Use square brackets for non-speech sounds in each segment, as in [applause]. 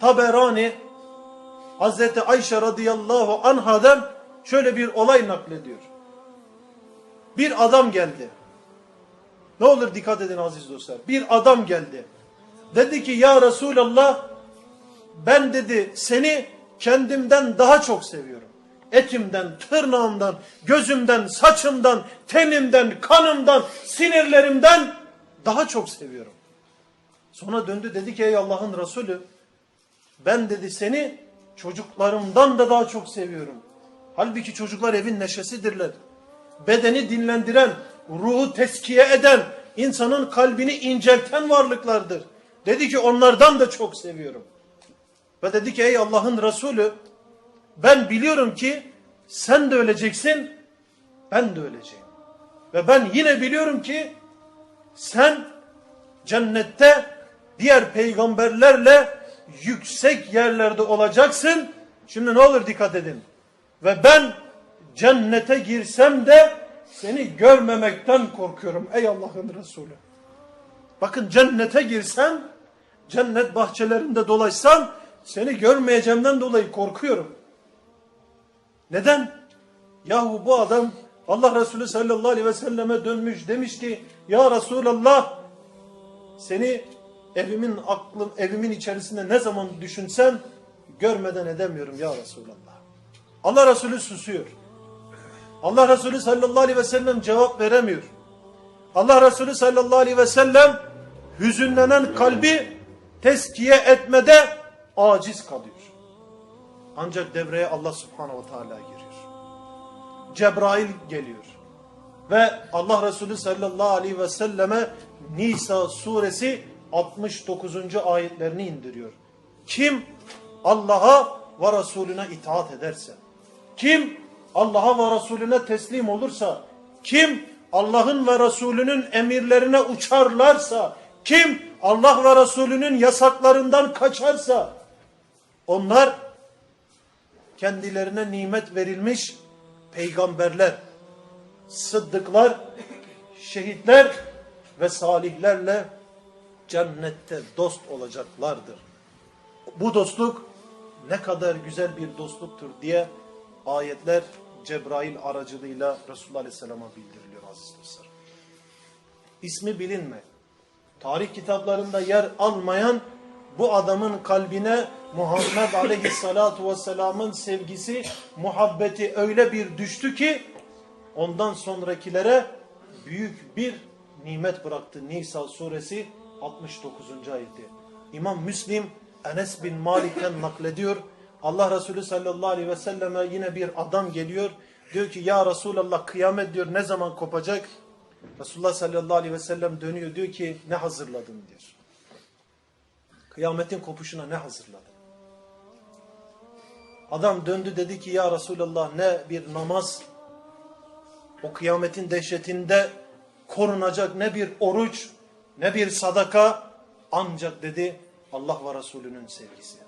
Taberani Hazreti Ayşe radıyallahu anhadan şöyle bir olay naklediyor. Bir adam geldi. Ne olur dikkat edin aziz dostlar. Bir adam geldi. Dedi ki ya Resulallah ben dedi seni kendimden daha çok seviyorum. Etimden, tırnağımdan, gözümden, saçımdan, tenimden, kanımdan, sinirlerimden daha çok seviyorum. Sonra döndü dedi ki ey Allah'ın Resulü ben dedi seni çocuklarımdan da daha çok seviyorum. Halbuki çocuklar evin neşesidirler. Bedeni dinlendiren, ruhu teskiye eden, insanın kalbini incelten varlıklardır. Dedi ki onlardan da çok seviyorum. Ve dedi ki ey Allah'ın Resulü ben biliyorum ki sen de öleceksin, ben de öleceğim. Ve ben yine biliyorum ki sen cennette diğer peygamberlerle yüksek yerlerde olacaksın. Şimdi ne olur dikkat edin. Ve ben cennete girsem de seni görmemekten korkuyorum ey Allah'ın Resulü. Bakın cennete girsem, cennet bahçelerinde dolaşsam seni görmeyeceğimden dolayı korkuyorum. Neden? Yahu bu adam Allah Resulü sallallahu aleyhi ve selleme dönmüş demiş ki ya Resulallah seni evimin aklım evimin içerisinde ne zaman düşünsem görmeden edemiyorum ya Resulallah. Allah Resulü susuyor. Allah Resulü sallallahu aleyhi ve sellem cevap veremiyor. Allah Resulü sallallahu aleyhi ve sellem hüzünlenen kalbi teskiye etmede aciz kalıyor. Ancak devreye Allah subhanahu ve teala giriyor. Cebrail geliyor. Ve Allah Resulü sallallahu aleyhi ve selleme Nisa suresi 69. ayetlerini indiriyor. Kim Allah'a ve Resulüne itaat ederse, kim Allah'a ve Resulüne teslim olursa, kim Allah'ın ve Resulünün emirlerine uçarlarsa, kim Allah ve Resulünün yasaklarından kaçarsa, onlar kendilerine nimet verilmiş peygamberler, sıddıklar, şehitler ve salihlerle cennette dost olacaklardır. Bu dostluk ne kadar güzel bir dostluktur diye ayetler Cebrail aracılığıyla Resulullah Aleyhisselam'a bildiriliyor aziz dostlar. İsmi bilinme. Tarih kitaplarında yer almayan bu adamın kalbine Muhammed Aleyhisselatu Vesselam'ın sevgisi, muhabbeti öyle bir düştü ki ondan sonrakilere büyük bir nimet bıraktı. Nisa suresi 69. ayeti. İmam Müslim Enes bin Malik'ten [laughs] naklediyor. Allah Resulü sallallahu aleyhi ve selleme yine bir adam geliyor. Diyor ki ya Resulallah kıyamet diyor ne zaman kopacak? Resulullah sallallahu aleyhi ve sellem dönüyor diyor ki ne hazırladın diyor. Kıyametin kopuşuna ne hazırladın? Adam döndü dedi ki ya Resulallah ne bir namaz o kıyametin dehşetinde korunacak ne bir oruç ne bir sadaka ancak dedi Allah ve Resulünün sevgisi.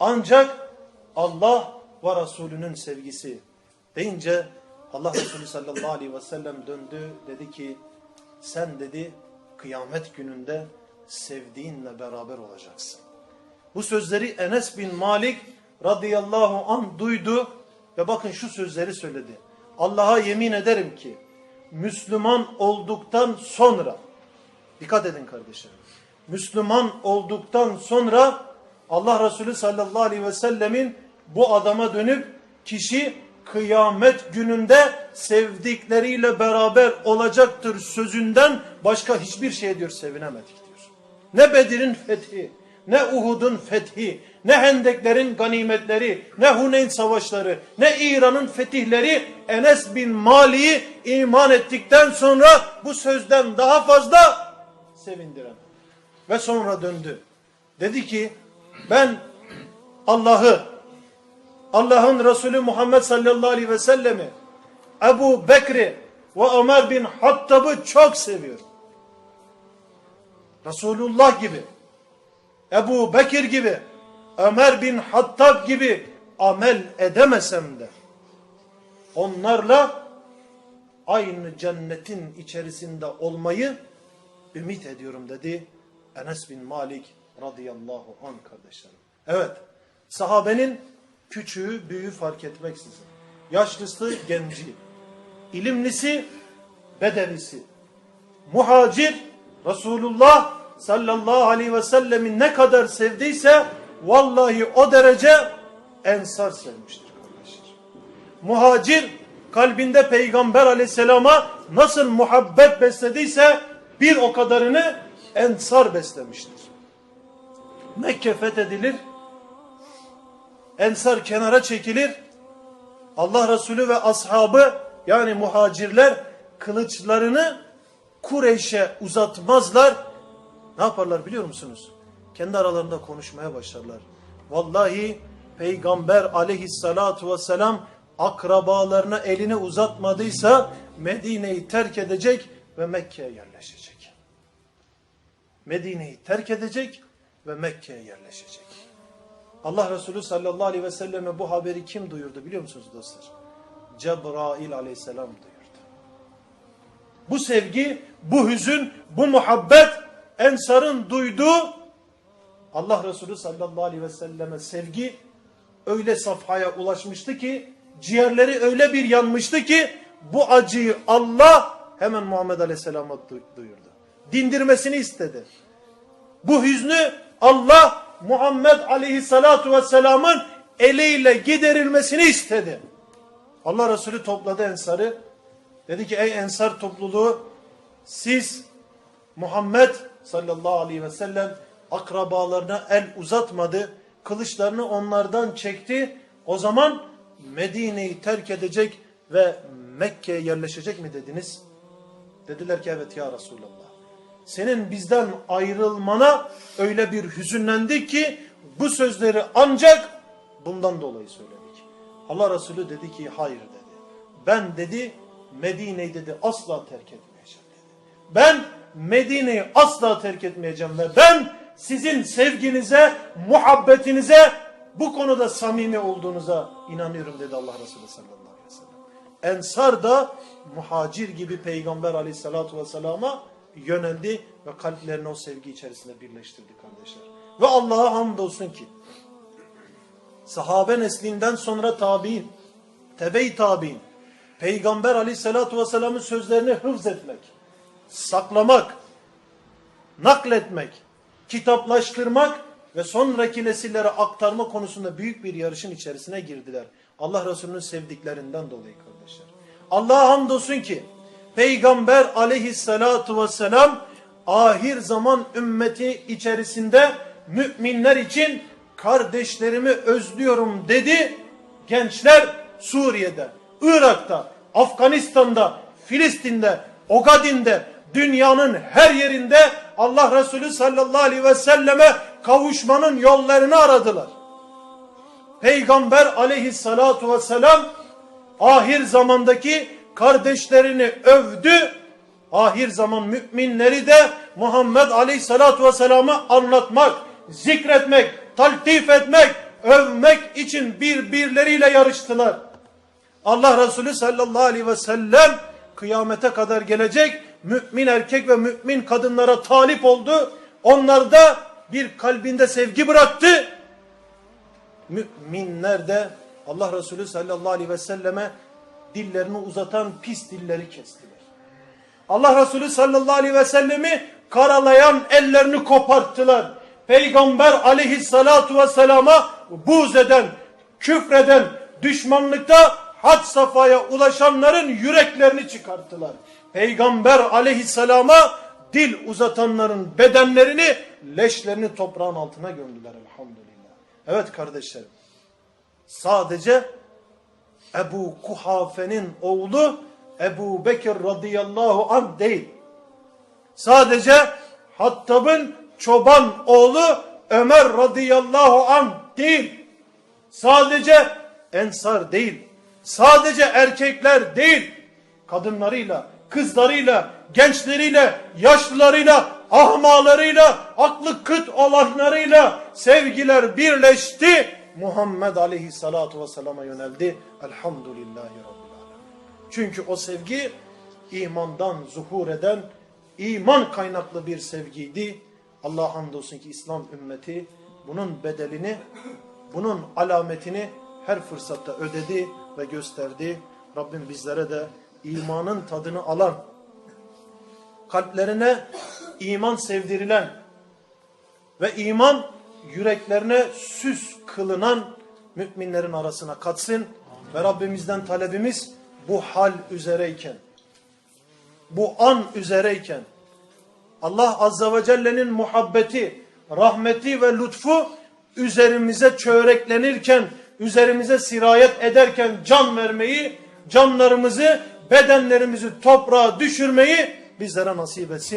Ancak Allah ve Resulünün sevgisi deyince Allah Resulü sallallahu aleyhi ve sellem döndü dedi ki sen dedi kıyamet gününde sevdiğinle beraber olacaksın. Bu sözleri Enes bin Malik radıyallahu an duydu ve bakın şu sözleri söyledi. Allah'a yemin ederim ki Müslüman olduktan sonra dikkat edin kardeşlerim. Müslüman olduktan sonra Allah Resulü sallallahu aleyhi ve sellemin bu adama dönüp kişi kıyamet gününde sevdikleriyle beraber olacaktır sözünden başka hiçbir şey diyor sevinemedik diyor. Ne Bedir'in fethi, ne Uhud'un fethi, ne Hendeklerin ganimetleri, ne Huneyn savaşları, ne İran'ın fetihleri Enes bin Mali'yi iman ettikten sonra bu sözden daha fazla sevindiren. Ve sonra döndü. Dedi ki ben Allah'ı, Allah'ın Resulü Muhammed sallallahu aleyhi ve sellemi, Ebu Bekri ve Ömer bin Hattab'ı çok seviyorum. Resulullah gibi, Ebu Bekir gibi, Ömer bin Hattab gibi amel edemesem de onlarla aynı cennetin içerisinde olmayı ümit ediyorum dedi Enes bin Malik radıyallahu an kardeşlerim. Evet. Sahabenin küçüğü, büyüğü fark etmeksizin. Yaşlısı, genci. ilimlisi, bedevisi. Muhacir, Resulullah sallallahu aleyhi ve sellemin ne kadar sevdiyse vallahi o derece ensar sevmiştir kardeşler. Muhacir kalbinde peygamber aleyhisselama nasıl muhabbet beslediyse bir o kadarını ensar beslemiştir. Mekke fethedilir. Ensar kenara çekilir. Allah Resulü ve ashabı yani muhacirler kılıçlarını Kureyş'e uzatmazlar. Ne yaparlar biliyor musunuz? Kendi aralarında konuşmaya başlarlar. Vallahi Peygamber aleyhissalatu vesselam akrabalarına elini uzatmadıysa Medine'yi terk edecek ve Mekke'ye yerleşecek. Medine'yi terk edecek ve Mekke'ye yerleşecek. Allah Resulü sallallahu aleyhi ve selleme bu haberi kim duyurdu biliyor musunuz dostlar? Cebrail aleyhisselam duyurdu. Bu sevgi, bu hüzün, bu muhabbet Ensar'ın duyduğu Allah Resulü sallallahu aleyhi ve selleme sevgi öyle safhaya ulaşmıştı ki ciğerleri öyle bir yanmıştı ki bu acıyı Allah hemen Muhammed aleyhisselama du- duyurdu. Dindirmesini istedi. Bu hüznü Allah Muhammed aleyhissalatu vesselamın eliyle giderilmesini istedi. Allah Resulü topladı ensarı. Dedi ki ey ensar topluluğu siz Muhammed sallallahu aleyhi ve sellem akrabalarına el uzatmadı. Kılıçlarını onlardan çekti. O zaman Medine'yi terk edecek ve Mekke'ye yerleşecek mi dediniz? Dediler ki evet ya Resulallah. Senin bizden ayrılmana öyle bir hüzünlendik ki bu sözleri ancak bundan dolayı söyledik. Allah Resulü dedi ki hayır dedi. Ben dedi Medine'yi dedi asla terk etmeyeceğim dedi. Ben Medine'yi asla terk etmeyeceğim ve ben sizin sevginize, muhabbetinize bu konuda samimi olduğunuza inanıyorum dedi Allah Resulü sallallahu aleyhi ve sellem. Ensar da muhacir gibi Peygamber aleyhissalatu vesselama yöneldi ve kalplerini o sevgi içerisinde birleştirdi kardeşler. Ve Allah'a hamdolsun ki sahabe neslinden sonra tabi'in, tebe-i tabi'in, Peygamber aleyhissalatu vesselamın sözlerini hıfz etmek, saklamak, nakletmek, kitaplaştırmak ve sonraki nesillere aktarma konusunda büyük bir yarışın içerisine girdiler. Allah Resulü'nün sevdiklerinden dolayı kardeşler. Allah'a hamdolsun ki Peygamber aleyhissalatu vesselam ahir zaman ümmeti içerisinde müminler için kardeşlerimi özlüyorum dedi. Gençler Suriye'de, Irak'ta, Afganistan'da, Filistin'de, Ogadin'de, dünyanın her yerinde Allah Resulü sallallahu aleyhi ve selleme kavuşmanın yollarını aradılar. Peygamber aleyhissalatu vesselam ahir zamandaki kardeşlerini övdü. Ahir zaman müminleri de Muhammed aleyhissalatu vesselam'ı anlatmak, zikretmek, taltif etmek, övmek için birbirleriyle yarıştılar. Allah Resulü sallallahu aleyhi ve sellem kıyamete kadar gelecek mümin erkek ve mümin kadınlara talip oldu. Onlarda bir kalbinde sevgi bıraktı. Müminler de Allah Resulü sallallahu aleyhi ve selleme dillerini uzatan pis dilleri kestiler. Allah Resulü sallallahu aleyhi ve sellemi karalayan ellerini koparttılar. Peygamber aleyhissalatu vesselama buz eden, küfreden, düşmanlıkta had safhaya ulaşanların yüreklerini çıkarttılar. Peygamber aleyhisselama dil uzatanların bedenlerini, leşlerini toprağın altına gömdüler elhamdülillah. Evet kardeşlerim, sadece Ebu Kuhafe'nin oğlu Ebu Bekir radıyallahu anh değil. Sadece Hattab'ın çoban oğlu Ömer radıyallahu anh değil. Sadece ensar değil. Sadece erkekler değil. Kadınlarıyla, kızlarıyla, gençleriyle, yaşlılarıyla, ahmalarıyla, aklı kıt olanlarıyla sevgiler birleşti. Muhammed aleyhissalatu vesselama yöneldi. Elhamdülillahi Rabbil alemin. Çünkü o sevgi imandan zuhur eden, iman kaynaklı bir sevgiydi. Allah hamdolsun ki İslam ümmeti bunun bedelini, bunun alametini her fırsatta ödedi ve gösterdi. Rabbim bizlere de imanın tadını alan, kalplerine iman sevdirilen ve iman yüreklerine süs kılınan müminlerin arasına katsın. Ve Rabbimizden talebimiz bu hal üzereyken, bu an üzereyken, Allah Azze ve Celle'nin muhabbeti, rahmeti ve lütfu üzerimize çöreklenirken, üzerimize sirayet ederken can vermeyi, canlarımızı, bedenlerimizi toprağa düşürmeyi bizlere nasip etsin.